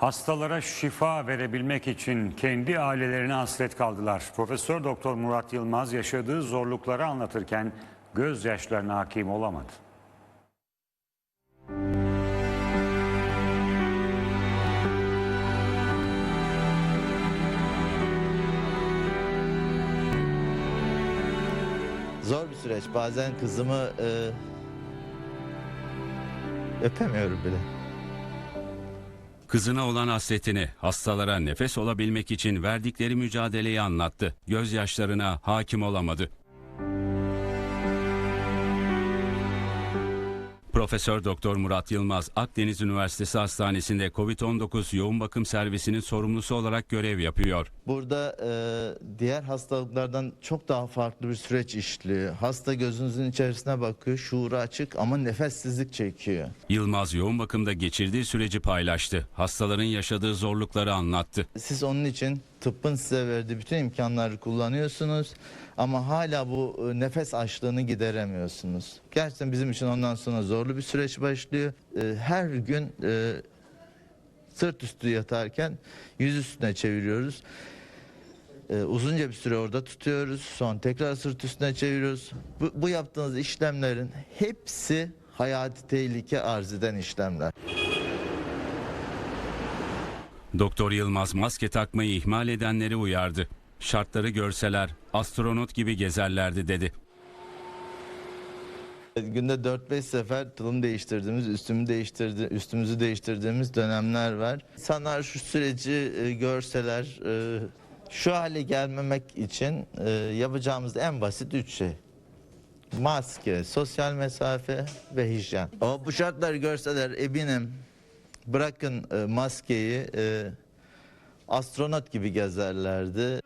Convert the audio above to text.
Hastalara şifa verebilmek için kendi ailelerine hasret kaldılar. Profesör Doktor Murat Yılmaz yaşadığı zorlukları anlatırken gözyaşlarına hakim olamadı. Zor bir süreç. Bazen kızımı e, öpemiyorum bile. Kızına olan hasretini hastalara nefes olabilmek için verdikleri mücadeleyi anlattı. Gözyaşlarına hakim olamadı. Profesör Doktor Murat Yılmaz Akdeniz Üniversitesi Hastanesi'nde COVID-19 yoğun bakım servisinin sorumlusu olarak görev yapıyor. Burada e, diğer hastalıklardan çok daha farklı bir süreç işliyor. Hasta gözünüzün içerisine bakıyor, şuuru açık ama nefessizlik çekiyor. Yılmaz yoğun bakımda geçirdiği süreci paylaştı. Hastaların yaşadığı zorlukları anlattı. Siz onun için tıbbın size verdiği bütün imkanları kullanıyorsunuz ama hala bu e, nefes açlığını gideremiyorsunuz. Gerçekten bizim için ondan sonra zorlu bir süreç başlıyor. E, Her gün e, sırt üstü yatarken yüz üstüne çeviriyoruz. E, uzunca bir süre orada tutuyoruz. Sonra tekrar sırt üstüne çeviriyoruz. Bu, bu yaptığınız işlemlerin hepsi hayati tehlike arz eden işlemler. Doktor Yılmaz maske takmayı ihmal edenleri uyardı. Şartları görseler astronot gibi gezerlerdi dedi. Günde 4-5 sefer tulum değiştirdiğimiz, üstümü değiştirdi, üstümüzü değiştirdiğimiz dönemler var. İnsanlar şu süreci e, görseler, e, şu hale gelmemek için e, yapacağımız en basit üç şey. Maske, sosyal mesafe ve hijyen. Ama bu şartları görseler eminim bırakın e, maskeyi e, astronot gibi gezerlerdi.